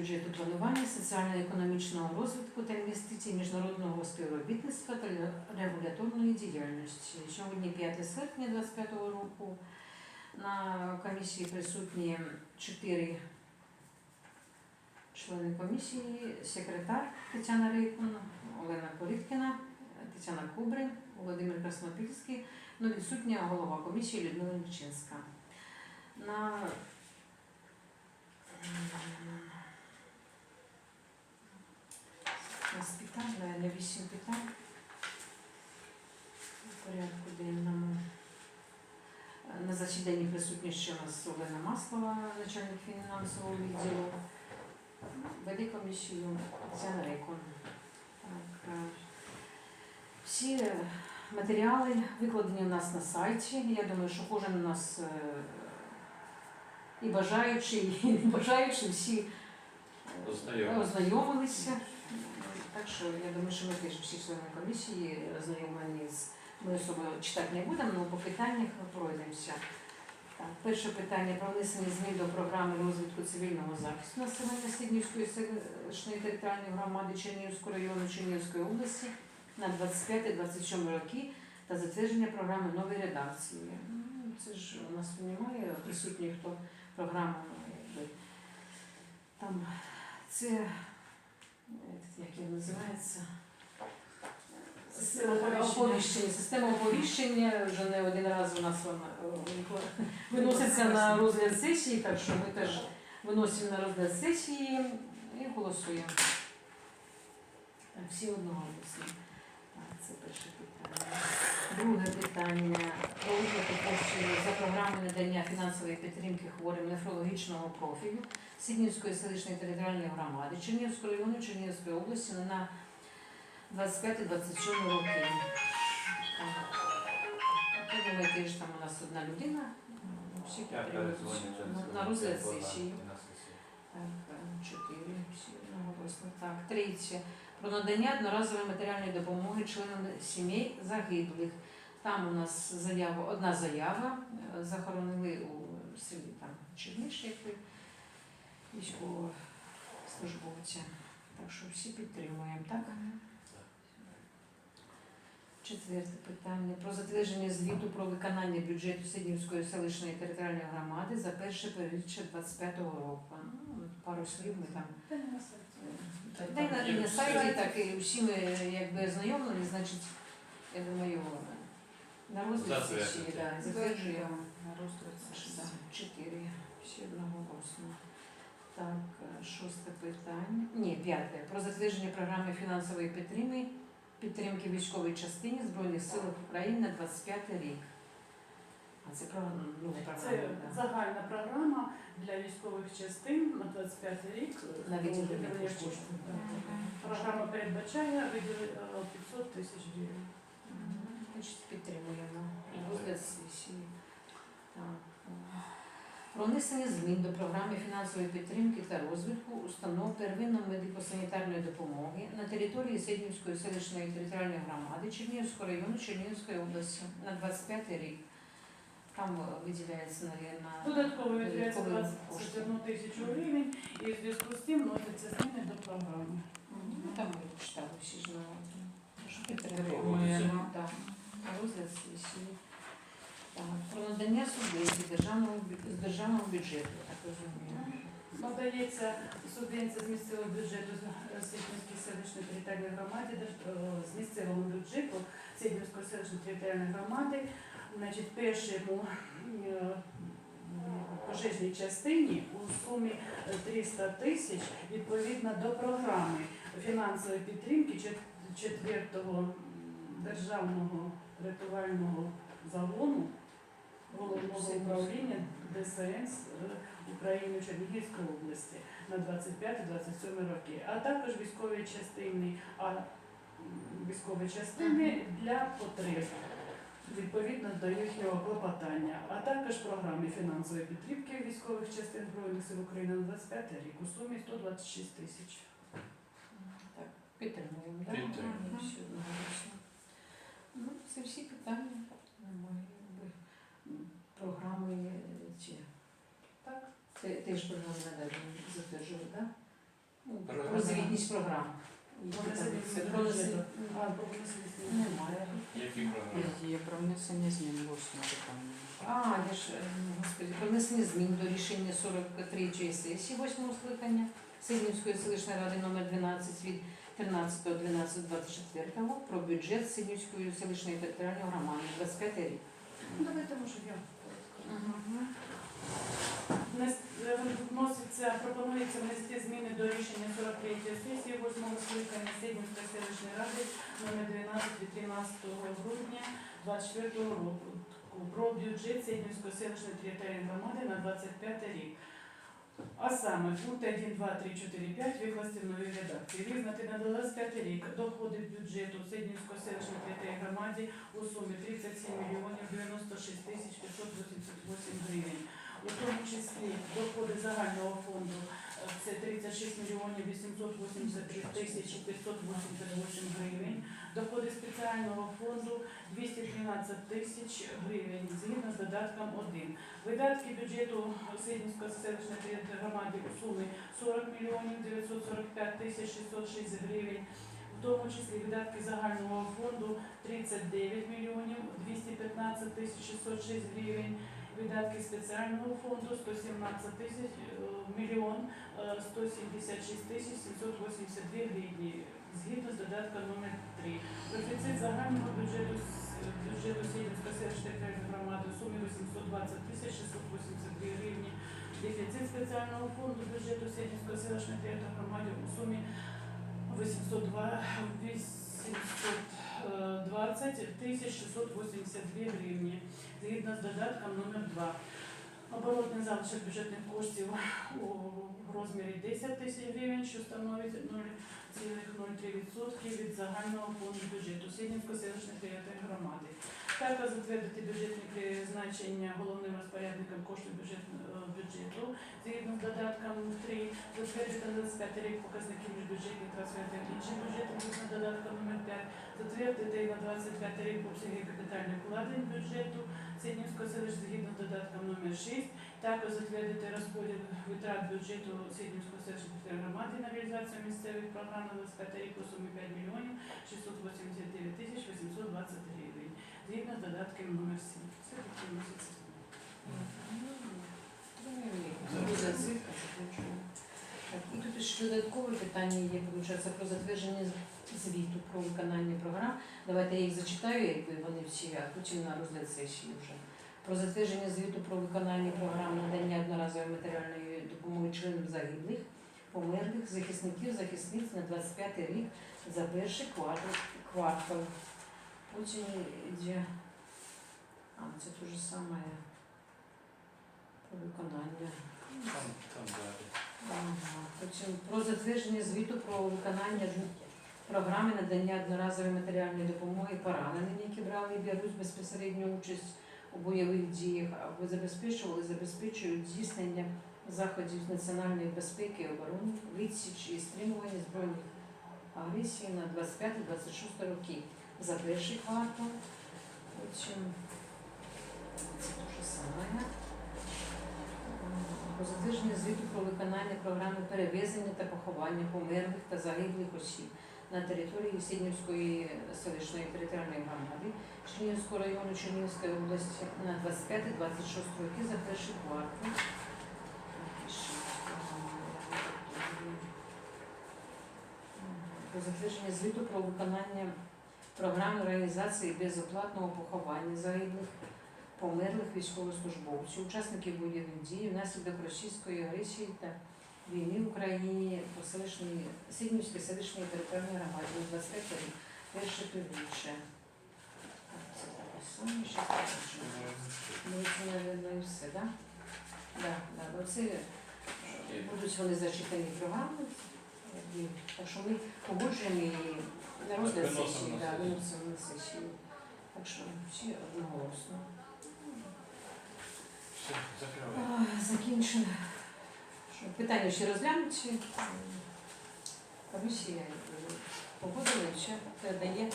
бюджету планування соціально-економічного розвитку та інвестицій, міжнародного співробітництва та регуляторної діяльності. Сьогодні 5 серпня 2025 року. На комісії присутні чотири члени комісії, секретар Тетяна Рейкун, Олена Коріткіна, Тетяна Кубрин, Володимир Краснопільський, ну відсутня голова комісії Людмила Лічинська. На у питань, наверное, вісім питань у порядку денному. На засіданні присутні ще у нас Олена Маслова, начальник фінансового відділу. Веде комісію Тетяна Рейкон. Так, е, всі матеріали викладені у нас на сайті. Я думаю, що кожен у нас е, і бажаючий, і не бажаючий, всі е, Ознайомилися. Так що я думаю, що ми теж всі члени комісії ознайомлені з ми особо читати не будемо, але по питаннях пройдемося. Так, перше питання про внесення змін до програми розвитку цивільного захисту населення Сіднівської селищної територіальної громади Чернігівського району Чернігівської області на 25-27 роки та затвердження програми нової редакції. Ну, Це ж у нас немає присутніх, хто програму там це е, як він називається? Система оповіщення. Оповіщення. Система оповіщення вже не один раз у нас вона е, виноситься на розгляд сесії, так що ми теж виносимо на розгляд сесії і голосуємо. Так, всі одноголосно. Так, це перше питання. Питання про виплату коштів за програмою надання фінансової підтримки хворим нефрологічного профілю Сіднівської селищної територіальної громади Чернігівського району Чернігівської області на 25-27 роки. Так. Я думаю, теж там у нас одна людина. Всі підтримують на- розгляд сесії. е, чотири, всі одноголосно. Так, третє. Про надання одноразової матеріальної допомоги членам сімей загиблих. Там у нас заява, одна заява. е, Захоронили у селі там Чернишівки військового службовця. Так що всі підтримуємо, так? Четверте питання про затвердження звіту про виконання бюджету Сиднівської селищної територіальної громади за перше півріччя 25-го року. Ну, пару слів ми там Та та й на, і на сайті, так і всі ми якби ознайомлені, значить, я думаю, на Затвердити. сесії, да, затверджуємо на сесії, да, чотири, всі одноголосно. Так, е, шосте питання. Ні, п'яте. Про затвердження програми фінансової підтримки, підтримки військової частині Збройних сил України на 25 рік. А це програма, ну, програма, Це да. загальна програма для військових частин на 25 рік. На виділення Виділення коштів. Програма передбачає виділити е, 500 тисяч гривень. Мгм. Значить, підтримуємо. Розгляд сесії. Так. Про внесення змін до програми фінансової підтримки та розвитку установ первинної медико-санітарної допомоги на території Сиднівської селищної територіальної громади Чернігівського району Чернігівської області на 25 рік. Там е, виділяється, мабуть, Додатково виділяється 21 тисячу гривень і в зв'язку з тим вносяться зміни до програми. Ну, Там ми читали всі ж на Прошу Підтримуємо. Розгляд сесії. Про надання субвенції державного з державного бюджету, так розумію. Надається субвенція з місцевого бюджету Сиднівської селищної територіальної громади, е, з місцевого бюджету Сиднівської селищної територіальної громади. Значить, першому е, пожежній частині у сумі 300 тисяч відповідно до програми фінансової підтримки чет- четвертого державного рятувального загону головного управління ДСНС е, України Чернігівської області на 25-27 роки, а також військові частини, а військові частини для потреб відповідно до їхнього клопотання, а також програми фінансової підтримки військових частин Збройних сил України на 25 рік у сумі 126 тисяч. Так, підтримуємо, так? Підтримуємо. Ну, це всі питання. Немає, якби, м, Програми ці. Так? Це теж програми надалі затверджували, так? Ну, Про звітність програм. Змін. Немає. Які програми? Є про внесення змін восьме питання. А, я ж, е, господи, про внесення змін до рішення 43 сесії 8 скликання Сиднівської селищної ради номер 12 від 13.12.24 про бюджет Сиднівської селищної територіальної громади 25 рік. Ну, давайте, може, я. Внес- е, Вноситься, пропонується внести зміни до рішення 43-ї сесії 8 скликання Сиднівської селищної ради номер 12 від 13 грудня 24 року про бюджет Сиднівської селищної територіальної громади на 25 рік. А саме пункт 1, 2, 3, 4, 5 викласти в новій редакції. Визнати на 25 рік доходи бюджету Сиднівської селищної територіальної громаді у сумі 37 мільйонів 96 тисяч 588 гривень. У тому числі доходи загального фонду це 36 мільйонів 883 тисячі 588 гривень. Доходи спеціального фонду 213 тисяч гривень згідно з додатком 1. Видатки бюджету Сиднівської селищної громади у сумі 40 мільйонів 945 тисяч 606 гривень. В тому числі видатки загального фонду 39 мільйонів 215 тисяч 606 гривень. Видатки спеціального фонду 117 тисяч е, мільйон е, 176 тисяч 782 гривні згідно з додатком номер 3. Профіцит загального бюджету бюджету селищної територіальної громади у сумі 820 тисяч 682 гривні. Дефіцит спеціального фонду бюджету Сєдінської селищної територіальної громади у сумі 802 820 тисяч 682 гривні згідно з додатком номер 2. Оборотний залишок бюджетних коштів у розмірі 10 тисяч гривень, що становить 0,03% від загального фонду бюджету Сіднівської селищної територіальної громади. Також затвердити бюджетні призначення головним розпорядником коштів е, бюджету згідно з додатком 3, затвердити на 25 рік показники міжбюджетних трансфертів інших бюджетів згідно додатком номер 5, затвердити на 25 рік обсяги капітальних вкладень бюджету Сіднівської селищної згідно з додатком номер 6, також затвердити розподіл витрат бюджету селищної територіальної громади на реалізацію місцевих програм на 25 рік у сумі 5 мільйонів 689 тисяч 820 гривень, згідно з додатком номер 7. Все таки вноситься. Буде цифра, заключуємо. Так, і тут ще додаткове питання є, виходить, про затвердження звіту про виконання програм. Давайте я їх зачитаю, якби вони всі, а потім на розгляд сесії вже. Про затвердження звіту про виконання програм надання одноразової матеріальної допомоги членам загиблих, померлих, захисників, захисниць на 25 рік за перший квартал. Потім йде, а це те ж саме про виконання. Там, там далі. Ага. Потім про затвердження звіту про виконання програми надання одноразової матеріальної допомоги пораненим, які брали і беруть безпосередню участь у бойових діях, або забезпечували, забезпечують здійснення заходів національної безпеки і оборони, відсіч і стримування збройних агресій на 25-26 роки за перший квартал. Потім це ж саме. Затвердження звіту про виконання програми перевезення та поховання померлих та загиблих осіб на території Сіднівської селищної територіальної громади Чернігівського району Чернігівської області на 25-26 роки за перший квартал. Про звіту про виконання програми реалізації безоплатного поховання загиблих померлих військовослужбовців, учасників бойових дій внаслідок російської агресії та війни в Україні по селищній Сиднівській селищній територіальній громаді на 25 рік. Перше півріччя. Ну, це, мабуть, і все, так? Да? Да, да. Оце е, будуть вони зачитані програми. І- Так що ми погоджуємо і на розгляд Так, виносимо сесії, на да, сесію. виносимо на сесію. Так що всі одноголосно. Все, закривай. А, Закінчено. Що, питання ще розглянуті. Комісія е, погодила, ще передає